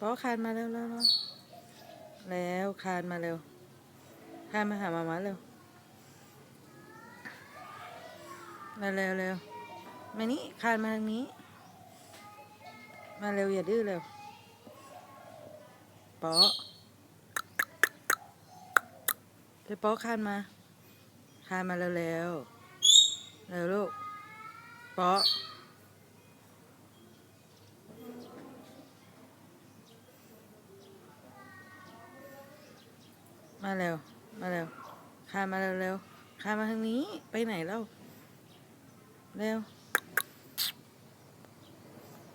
ปอคานมาเร็วแล้วแล้วคานมาเร็วคานมาหามามาเร็วมาเร็วเร็วมานี่คานมาทางนี้ มาเร็วอย่าดื้อเร็วปอไปปอคานมาคานมาเร็วเร็วเร็วลูกปอ มาเร็ว มาเร็วคานมาเร็วเร็วคานมาทางนี้ ไปไหนแล้วเร็ว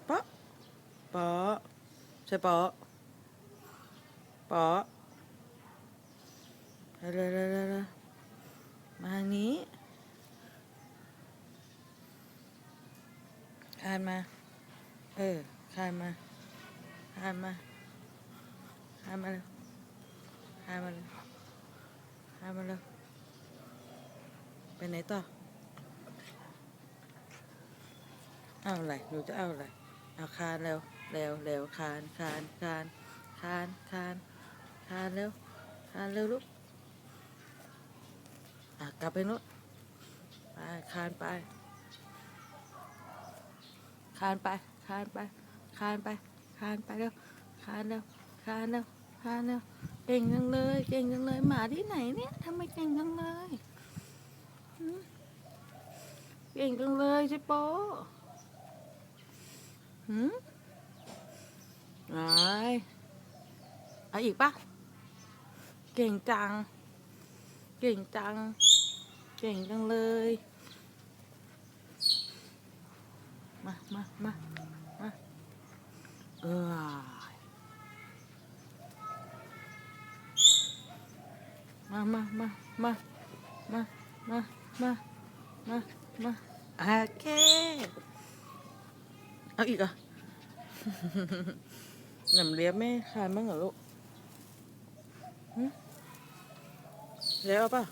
ป๊อป๊อใช่ป๊อป๊อเร็วเร็วเร็วเร็วเร็วมาทางนี้คานมา เออคานมาคานมาคานมาเร็ว หามาเลยหามาเลยไปไหนต่อ เอาอะไร หนูจะเอาอะไร เอาคานเร็ว เร็วเร็วคานคานคานคานคานคานเร็วคานเร็วลูก อะกลับไปนู้นไปคานไป คานไป คานไป คานไป คานไปเร็ว คานเร็ว คานเร็ว คานเร็ว ก่งจังเลย เก่งจังเลย หมาที่ไหนเนี่ยทำไมเก่งจังเลยเก่งจังเลยใช่ป๊ะหืมไอ้เออีกปะเก่งจัง เก่งจัง เก่งจังเลย มา มา มา มา เออ มามามามามามามามามาโอเค เอาอีกอะหนำเลี้ยบไม่คานบ้างเหรอลูกเลี้ยบป่ะ